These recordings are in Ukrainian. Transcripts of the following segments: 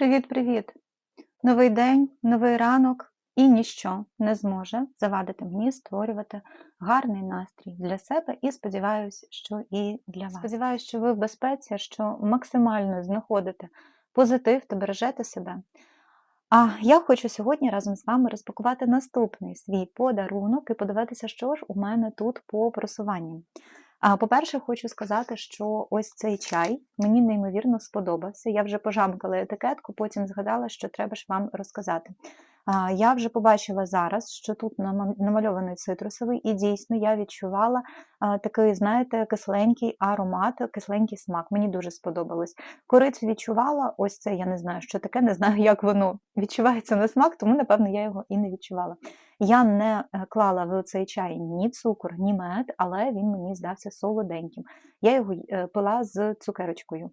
Привіт-привіт! Новий день, новий ранок і ніщо не зможе завадити мені створювати гарний настрій для себе і сподіваюся, що і для вас. Сподіваюся, що ви в безпеці, що максимально знаходите позитив та бережете себе. А я хочу сьогодні разом з вами розпакувати наступний свій подарунок і подивитися, що ж у мене тут по просуванням. По-перше, хочу сказати, що ось цей чай мені неймовірно сподобався. Я вже пожамкала етикетку, потім згадала, що треба ж вам розказати. Я вже побачила зараз, що тут намальований цитрусовий, і дійсно я відчувала такий, знаєте, кисленький аромат, кисленький смак. Мені дуже сподобалось. Корицю відчувала, ось це я не знаю, що таке, не знаю, як воно відчувається на смак, тому, напевно, я його і не відчувала. Я не е, клала в цей чай ні цукор, ні мед, але він мені здався солоденьким. Я його е, пила з цукерочкою.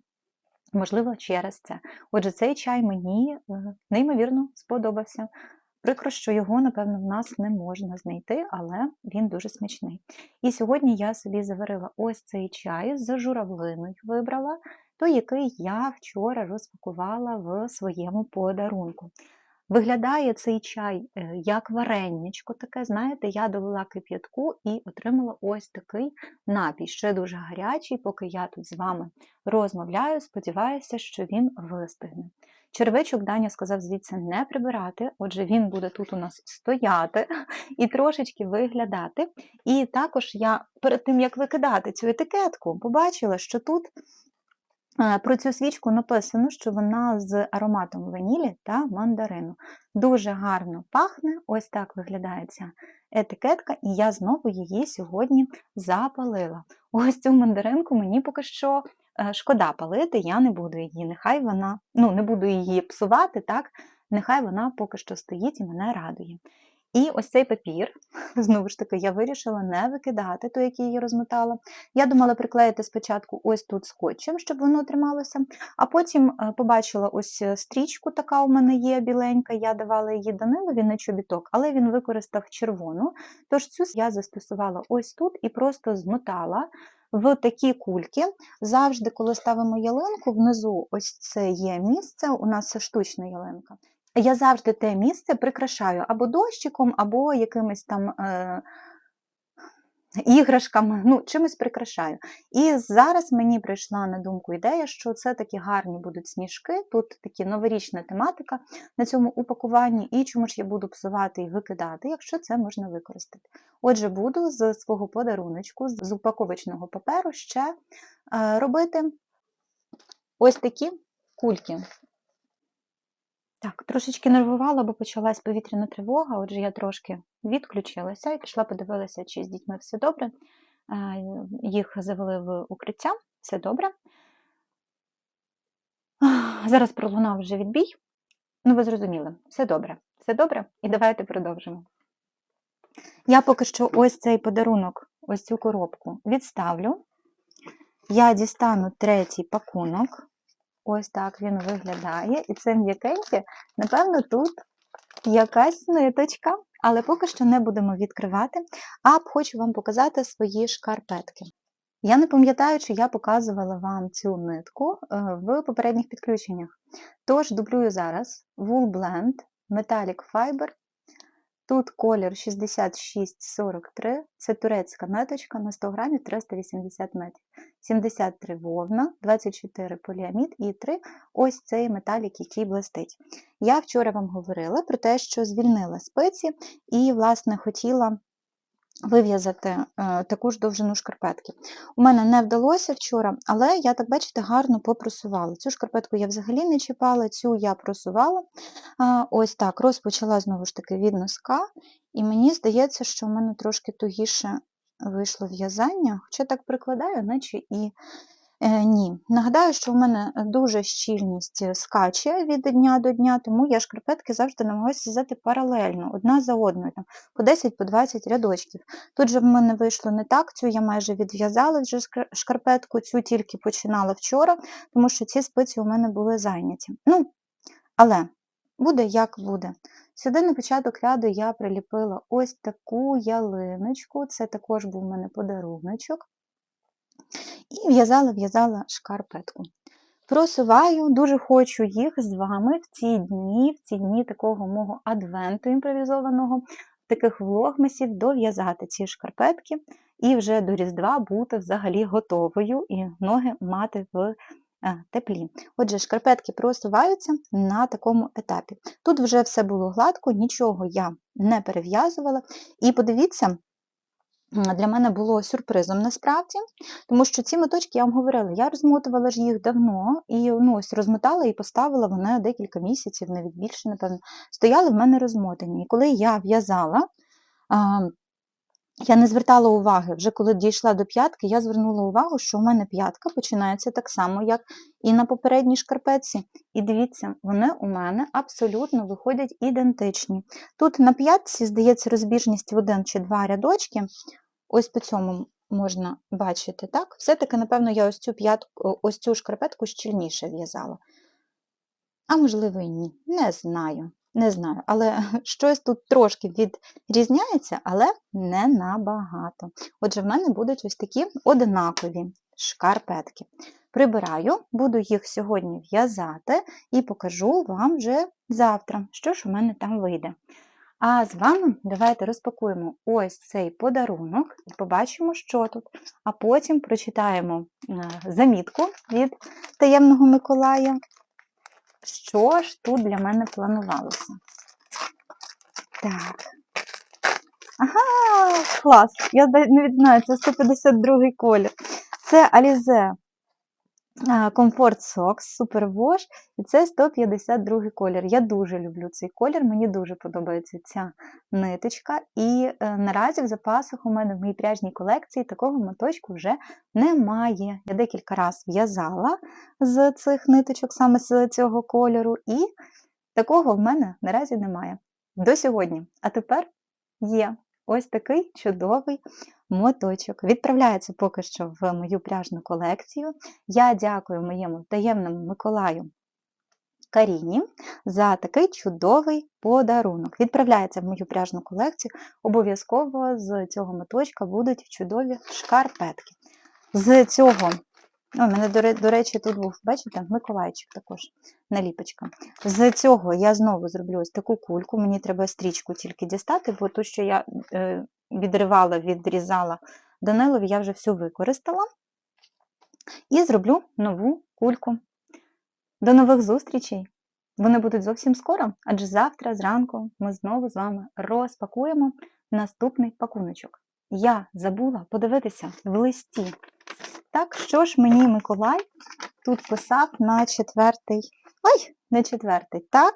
Можливо, через це. Отже, цей чай мені е, неймовірно сподобався. Прикро, що його, напевно, в нас не можна знайти, але він дуже смачний. І сьогодні я собі заварила ось цей чай з журавлиною вибрала, той, який я вчора розпакувала в своєму подарунку. Виглядає цей чай е, як вареннячко таке, знаєте, я довела кип'ятку і отримала ось такий напій, ще дуже гарячий, поки я тут з вами розмовляю, сподіваюся, що він вистигне. Червичок Даня сказав звідси не прибирати, отже, він буде тут у нас стояти і трошечки виглядати. І також я перед тим, як викидати цю етикетку, побачила, що тут про цю свічку написано, що вона з ароматом ванілі та мандарину. Дуже гарно пахне, ось так виглядає ця етикетка, і я знову її сьогодні запалила. Ось цю мандаринку мені поки що е, шкода палити, я не буду її, нехай вона, ну, не буду її псувати, так, нехай вона поки що стоїть і мене радує. І ось цей папір, знову ж таки, я вирішила не викидати той, який я розмотала. Я думала приклеїти спочатку ось тут скотчем, щоб воно трималося, а потім е, побачила ось е, стрічку, така у мене є біленька, я давала її Данилові на чобіток, але він використав червону. Тож цю я застосувала ось тут і просто змотала. В такі кульки. Завжди, коли ставимо ялинку, внизу ось це є місце, у нас штучна ялинка я завжди те місце прикрашаю або дощиком, або якимись там е, іграшками, ну, чимось прикрашаю. І зараз мені прийшла на думку ідея, що це такі гарні будуть сніжки, тут такі новорічна тематика на цьому упакуванні, і чому ж я буду псувати і викидати, якщо це можна використати. Отже, буду з свого подаруночку, з упаковочного паперу ще е, робити ось такі кульки. Так, трошечки нервувала, бо почалась повітряна тривога, отже, я трошки відключилася і пішла, подивилася, чи з дітьми все добре. Їх завели в укриття, все добре. Зараз пролунав вже відбій. Ну, ви зрозуміли, все добре, все добре, і давайте продовжимо. Я поки що ось цей подарунок, ось цю коробку відставлю. Я дістану третій пакунок. Ось так він виглядає. І це м'якеньке, напевно, тут якась ниточка, але поки що не будемо відкривати, а хочу вам показати свої шкарпетки. Я не пам'ятаю, чи я показувала вам цю нитку е, в попередніх підключеннях. Тож дублюю зараз Wool Blend Metallic Fiber Тут колір 6643, це турецька ниточка на 100 грамів 380 метрів. 73 вовна, 24 поліамід і 3 ось цей металік, який блистить. Я вчора вам говорила про те, що звільнила спиці і, власне, хотіла вив'язати е, таку ж довжину шкарпетки. У мене не вдалося вчора, але я, так бачите, гарно попросувала. Цю шкарпетку я взагалі не чіпала, цю я просувала. Ось так, розпочала знову ж таки від носка, і мені здається, що в мене трошки тугіше вийшло в'язання, хоча так прикладаю, наче і ні. Нагадаю, що в мене дуже щільність скаче від дня до дня, тому я шкарпетки завжди намагаюся взяти паралельно, одна за одною, там, по 10-20 рядочків. Тут же в мене вийшло не так, цю я майже відв'язала вже шкарпетку, цю тільки починала вчора, тому що ці спиці у мене були зайняті. Ну, Але буде як буде. Сюди на початок ряду я приліпила ось таку ялиночку, це також був у мене подаруночок і в'язала-в'язала шкарпетку. Просуваю, дуже хочу їх з вами в ці дні, в ці дні такого мого адвенту імпровізованого, таких влогмасів дов'язати ці шкарпетки і вже до Різдва бути взагалі готовою і ноги мати в е, теплі. Отже, шкарпетки просуваються на такому етапі. Тут вже все було гладко, нічого я не перев'язувала. І подивіться, для мене було сюрпризом насправді, тому що ці моточки, я вам говорила, я розмотувала ж їх давно, і ну, ось розмотала і поставила вони декілька місяців, навіть більше, напевно, стояли в мене розмотані. І коли я в'язала, я не звертала уваги, вже коли дійшла до п'ятки, я звернула увагу, що у мене п'ятка починається так само, як і на попередній шкарпетці. І дивіться, вони у мене абсолютно виходять ідентичні. Тут на п'ятці, здається, розбіжність в один чи два рядочки. Ось по цьому можна бачити, так? Все-таки, напевно, я ось цю п'ятку, ось цю шкарпетку щільніше в'язала. А можливо, і ні. Не знаю. Не знаю, але щось тут трошки відрізняється, але не набагато. Отже, в мене будуть ось такі однакові шкарпетки. Прибираю, буду їх сьогодні в'язати і покажу вам вже завтра, що ж у мене там вийде. А з вами давайте розпакуємо ось цей подарунок і побачимо, що тут. А потім прочитаємо е, замітку від таємного Миколая що ж тут для мене планувалося? Так. Ага, клас! Я не знаю, це 152 колір. Це Alize Comfort Socks Super Wash, і це 152 колір. Я дуже люблю цей колір, мені дуже подобається ця ниточка. І е, наразі в запасах у мене в моїй пряжній колекції такого моточку вже немає. Я декілька разів в'язала з цих ниточок, саме з цього кольору, і такого в мене наразі немає. До сьогодні. А тепер є ось такий чудовий моточок. Відправляється поки що в мою пряжну колекцію. Я дякую моєму таємному Миколаю Каріні за такий чудовий подарунок. Відправляється в мою пряжну колекцію. Обов'язково з цього моточка будуть чудові шкарпетки. З цього у мене, до речі, тут був, бачите, Миколайчик також наліпочка. З цього я знову зроблю ось таку кульку. Мені треба стрічку тільки дістати, бо ту, що я е, відривала, відрізала Данилові, я вже всю використала. І зроблю нову кульку. До нових зустрічей! Вони будуть зовсім скоро, адже завтра зранку ми знову з вами розпакуємо наступний пакуночок. Я забула подивитися в листі. Так, що ж мені Миколай тут писав на четвертий. Ой, не четвертий, так,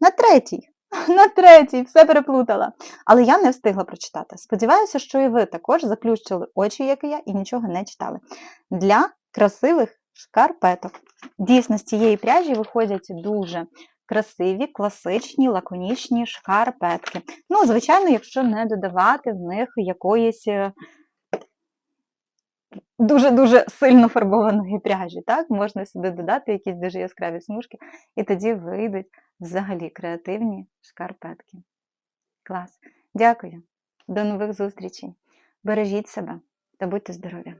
на третій. На третій, все переплутала. Але я не встигла прочитати. Сподіваюся, що і ви також заплющили очі, як і я, і нічого не читали. Для красивих шкарпеток. Дійсно, з цієї пряжі виходять дуже красиві, класичні, лаконічні шкарпетки. Ну, звичайно, якщо не додавати в них якоїсь е, дуже-дуже сильно фарбованої пряжі. Так? Можна сюди додати якісь дуже яскраві смужки, і тоді вийдуть взагалі креативні шкарпетки. Клас! Дякую! До нових зустрічей! Бережіть себе та будьте здорові!